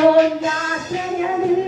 യോഗ്യാശ്രയനേ